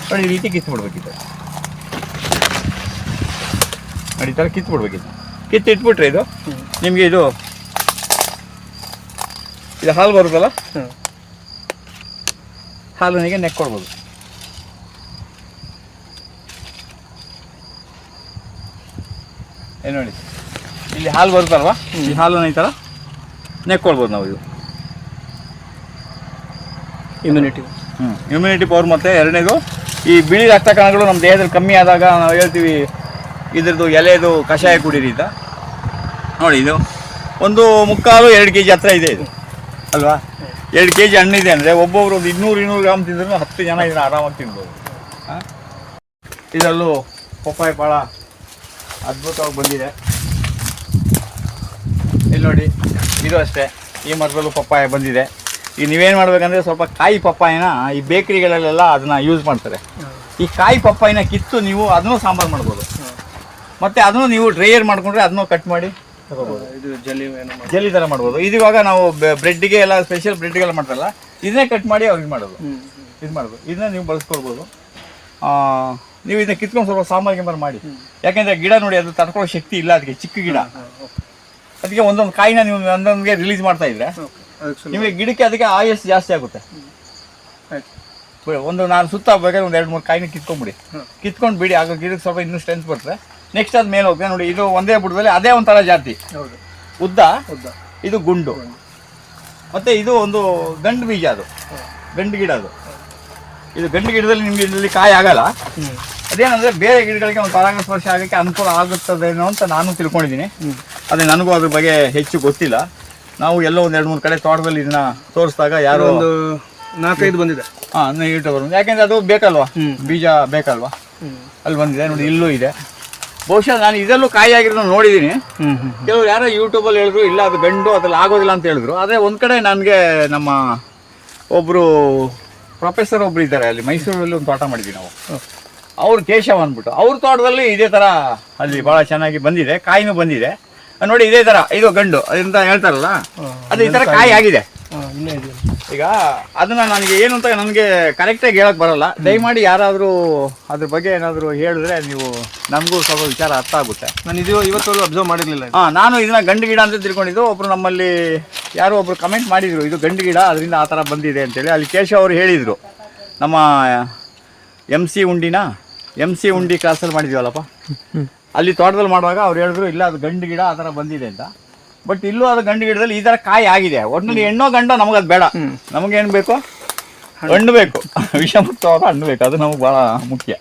ನೋಡಿ ಈ ರೀತಿ ಕಿತ್ತು ಬಿಡ್ಬೇಕಿತ್ತು. ನೋಡಿ ಈ ಥರ ಕಿತ್ತು ಬಿಡ್ಬೇಕಿತ್ತು ಕಿತ್ತು ಇಟ್ಬಿಟ್ರೆ ಇದು ನಿಮಗೆ ಇದು ಇದು ಹಾಲು ಬರುತ್ತಲ್ಲ? ಹ್ಮ್. ನೆಕ್ ಕೊಡ್ಬೋದು. ಏನು ನೋಡಿ ಇಲ್ಲಿ ಹಾಲು ಬರುತ್ತಲ್ವಾ? ಈ ಹಾಲು ಈ ಥರ ನೆಕ್ಕೊಳ್ಬೋದು ನಾವು ಇದು. ಇಮ್ಯುನಿಟಿ ಹ್ಞೂ ಇಮ್ಯುನಿಟಿ ಪವರ್ ಮತ್ತು ಎರಡನೇದು ಈ ಬಿಳಿ ರಕ್ತ ಕಣಗಳು ನಮ್ಮ ದೇಹದಲ್ಲಿ ಕಮ್ಮಿ ಆದಾಗ ನಾವು ಹೇಳ್ತೀವಿ ಇದ್ರದ್ದು ಎಲೆದು ಕಷಾಯ ಕುಡೀರಿ ನೋಡಿ ಇದು, ಒಂದು ಮುಕ್ಕಾಲು ಎರಡು ಕೆ ಜಿ ಹತ್ರ ಇದೆ ಇದು, ಅಲ್ವಾ? ಎರಡು ಕೆ ಜಿ ಹಣ್ಣಿದೆ ಅಂದರೆ ಒಬ್ಬೊಬ್ರು ಒಂದು ಇನ್ನೂರು ಇನ್ನೂರು ಗ್ರಾಮ್ ತಿಂದ್ರೂ ಹತ್ತು ಜನ ಇದನ್ನ ಆರಾಮಾಗಿ ತಿನ್ಬೋದು. ಹಾಂ ಇದರಲ್ಲೂ ಪಪ್ಪಾಯಿ ಭಾಳ ಅದ್ಭುತವಾಗಿ ಬಂದಿದೆ. ಇಲ್ಲಿ ನೋಡಿ, ಇದು ಅಷ್ಟೇ, ಈ ಮರದಲ್ಲೂ ಪಪ್ಪಾಯ ಬಂದಿದೆ. ಈಗ ನೀವೇನು ಮಾಡಬೇಕಂದ್ರೆ ಸ್ವಲ್ಪ ಕಾಯಿ ಪಪ್ಪಾಯನ ಈ ಬೇಕರಿಗಳಲ್ಲೆಲ್ಲ ಅದನ್ನ ಯೂಸ್ ಮಾಡ್ತಾರೆ. ಈ ಕಾಯಿ ಪಪ್ಪಾಯಿನ ಕಿತ್ತು ನೀವು ಅದನ್ನು ಸಾಂಬಾರು ಮಾಡ್ಬೋದು. ಮತ್ತು ಅದನ್ನು ನೀವು ಡ್ರೈಯರ್ ಮಾಡ್ಕೊಂಡ್ರೆ ಅದನ್ನು ಕಟ್ ಮಾಡಿ? ಇದು ಜಲ್ಲಿ ಜೆಲ್ಲಿ ಥರ ಮಾಡ್ಬೋದು. ಇದು ಇವಾಗ ನಾವು ಬ್ರೆಡ್ಗೆ ಎಲ್ಲ ಸ್ಪೆಷಲ್ ಬ್ರೆಡ್ಗೆಲ್ಲ ಮಾಡ್ತಾರಲ್ಲ ಇದನ್ನೇ ಕಟ್ ಮಾಡಿ ಅವ್ರಿಗೆ ಮಾಡೋದು. ಇದು ಮಾಡೋದು. ಇದನ್ನ ನೀವು ಬಳಸ್ಕೊಳ್ಬೋದು. ಆ, ನೀವು ಇದನ್ನ ಕಿತ್ಕೊಂಡು ಸ್ವಲ್ಪ ಸಾಂಬಾರ್ ಗಿಂಬಾರ್ ಮಾಡಿ. ಯಾಕೆಂದ್ರೆ ಗಿಡ ನೋಡಿ ಅದು ತಡ್ಕೊಳ್ಳೋ ಶಕ್ತಿ ಇಲ್ಲ ಅದಕ್ಕೆ ಚಿಕ್ಕ ಗಿಡ. ಅದಕ್ಕೆ ಒಂದೊಂದು ಕಾಯಿನ ನೀವು ಒಂದೊಂದಿಗೆ ರಿಲೀಸ್ ಮಾಡ್ತಾ ಇದ್ರೆ ನಿಮಗೆ ಗಿಡಕ್ಕೆ ಅದಕ್ಕೆ ಆಯಸ್ ಜಾಸ್ತಿ ಆಗುತ್ತೆ. ಆಯ್ತು. ಒಂದು ನಾನು ಸುತ್ತ ಬೇಕಾದ್ರೆ ಒಂದು ಎರಡು ಮೂರು ಕಾಯಿನ ಕಿತ್ಕೊಂಡ್ಬಿಡಿ. ಕಿತ್ಕೊಂಡು ಬಿಡಿ ಆಗ ಗಿಡಕ್ಕೆ ಸ್ವಲ್ಪ ಇನ್ನೂ ಸ್ಟ್ರೆಂತ್ ಬರ್ತದೆ. ನೆಕ್ಸ್ಟ್ ಅದು ಮೇಲೆ ಹೋಗ್ತದೆ ನೋಡಿ ಇದು ಒಂದೇ ಬುಡದಲ್ಲಿ ಅದೇ ಒಂಥರ ಜಾತಿ. ಹೌದು. ಉದ್ದ ಉದ್ದ. ಇದು ಗುಂಡು. ಮತ್ತೆ ಇದು ಒಂದು ಗಂಡು ಬೀಜ ಅದು. ಗಂಡು ಗಿಡ ಅದು. ಇದು ಗಂಡು ಗಿಡದಲ್ಲಿ ನಿಮ್ಗೆ ಇದರಲ್ಲಿ ಕಾಯಿ ಆಗಲ್ಲ. ಅದೇನಂದ್ರೆ ಬೇರೆ ಗಿಡಗಳಿಗೆ ಒಂದು ಪರಾಗಸ್ಪರ್ಶ ಆಗಕ್ಕೆ ಅನುಕೂಲ ಆಗುತ್ತದೇನೋ ಅಂತ ನಾನು ತಿಳ್ಕೊಂಡಿದ್ದೀನಿ. ಅದೇ ನನಗೂ ಅದ್ರ ಬಗ್ಗೆ ಹೆಚ್ಚು ಗೊತ್ತಿಲ್ಲ. ನಾವು ಎಲ್ಲೋ ಒಂದು ಎರಡು ಮೂರು ಕಡೆ ತೋಟದಲ್ಲಿ ಇದನ್ನ ತೋರಿಸಿದಾಗ ಯಾರೋ ಒಂದು ನಾಲ್ಕೈದು ಬಂದಿದೆ. ಹಾಂ ಯೂಟ್ಯೂಬರ್ ಯಾಕೆಂದ್ರೆ ಅದು ಬೇಕಲ್ವಾ? ಬೀಜ ಬೇಕಲ್ವಾ? ಅಲ್ಲಿ ಬಂದಿದೆ. ನೋಡಿ ಇಲ್ಲೂ ಇದೆ. ಬಹುಶಃ ನಾನು ಇದರಲ್ಲೂ ಕಾಯಿ ಆಗಿರೋದು ನೋಡಿದ್ದೀನಿ ಕೆಲವರು ಯಾರೋ ಯೂಟ್ಯೂಬಲ್ಲಿ ಹೇಳಿದ್ರು ಇಲ್ಲ ಅದು ಗಂಡು ಅದ್ರಲ್ಲಿ ಆಗೋದಿಲ್ಲ ಅಂತ ಹೇಳಿದ್ರು. ಆದರೆ ಒಂದು ಕಡೆ ನನಗೆ ನಮ್ಮ ಒಬ್ಬರು ಪ್ರೊಫೆಸರ್ ಒಬ್ರು ಇದ್ದಾರೆ ಅಲ್ಲಿ ಮೈಸೂರಲ್ಲಿ ಒಂದು ತೋಟ ಮಾಡಿದ್ವಿ ನಾವು. ಅವ್ರು ಕೇಶವ ಅಂದ್ಬಿಟ್ಟು. ಅವ್ರ ತೋಟದಲ್ಲಿ ಇದೇ ಥರ ಅಲ್ಲಿ ಭಾಳ ಚೆನ್ನಾಗಿ ಬಂದಿದೆ ಕಾಯಿನೂ ಬಂದಿದೆ. ನೋಡಿ ಇದೇ ಥರ ಇದು ಗಂಡು ಅದರಿಂದ ಹೇಳ್ತಾರಲ್ಲ? ಅದು ಈ ಥರ ಕಾಯಿ ಆಗಿದೆ. ಈಗ ಅದನ್ನ ನನಗೆ ಏನು ಅಂತ ನನಗೆ ಕರೆಕ್ಟಾಗಿ ಹೇಳಕ್ ಬರಲ್ಲ. ದಯಮಾಡಿ ಯಾರಾದರೂ ಅದ್ರ ಬಗ್ಗೆ ಏನಾದರೂ ಹೇಳಿದ್ರೆ ನೀವು ನಮಗೂ ಸ್ವಲ್ಪ ವಿಚಾರ ಅರ್ಥ ಆಗುತ್ತೆ. ನಾನು ಇದು ಇವತ್ತು ಅಬ್ಸರ್ವ್ ಮಾಡಿರಲಿಲ್ಲ ಹಾಂ ನಾನು ಇದನ್ನ ಗಂಡು ಗಿಡ ಅಂತ ತಿಳ್ಕೊಂಡಿದ್ದು ಒಬ್ರು ನಮ್ಮಲ್ಲಿ ಯಾರೋ ಒಬ್ರು ಕಮೆಂಟ್ ಮಾಡಿದ್ರು ಇದು ಗಂಡು ಗಿಡ ಅದರಿಂದ ಆ ಥರ ಬಂದಿದೆ ಅಂತೇಳಿ. ಅಲ್ಲಿ ಕೇಶವ್ ಅವರು ಹೇಳಿದರು ನಮ್ಮ ಎಂ ಸಿ ಉಂಡಿನ ಎಂ ಸಿ ಉಂಡಿ ಕ್ಲಾಸಲ್ಲಿ ಮಾಡಿದ್ವಲ್ಲಪ್ಪ? ಅಲ್ಲಿ ತೋಟದಲ್ಲಿ ಮಾಡುವಾಗ ಅವ್ರು ಹೇಳಿದ್ರು ಇಲ್ಲ ಅದು ಗಂಡು ಗಿಡ ಆ ಥರ ಬಂದಿದೆ ಅಂತ. ಬಟ್ ಇಲ್ಲೂ ಅದು ಗಂಡು ಗಿಡದಲ್ಲಿ ಈ ತರ ಕಾಯಿ ಆಗಿದೆ. ಒಟ್ಟಿನಲ್ಲಿ ಹೆಣ್ಣೋ ಗಂಡ ನಮಗದು ಬೇಡ. ನಮಗೇನು ಬೇಕು? ಹಣ್ಣು. ಬೇಕು. ವಿಷಮುಕ್ತವಾದ ಹಣ್ಣು ಬೇಕು. ಅದು ನಮಗೆ ಭಾಳ ಮುಖ್ಯ.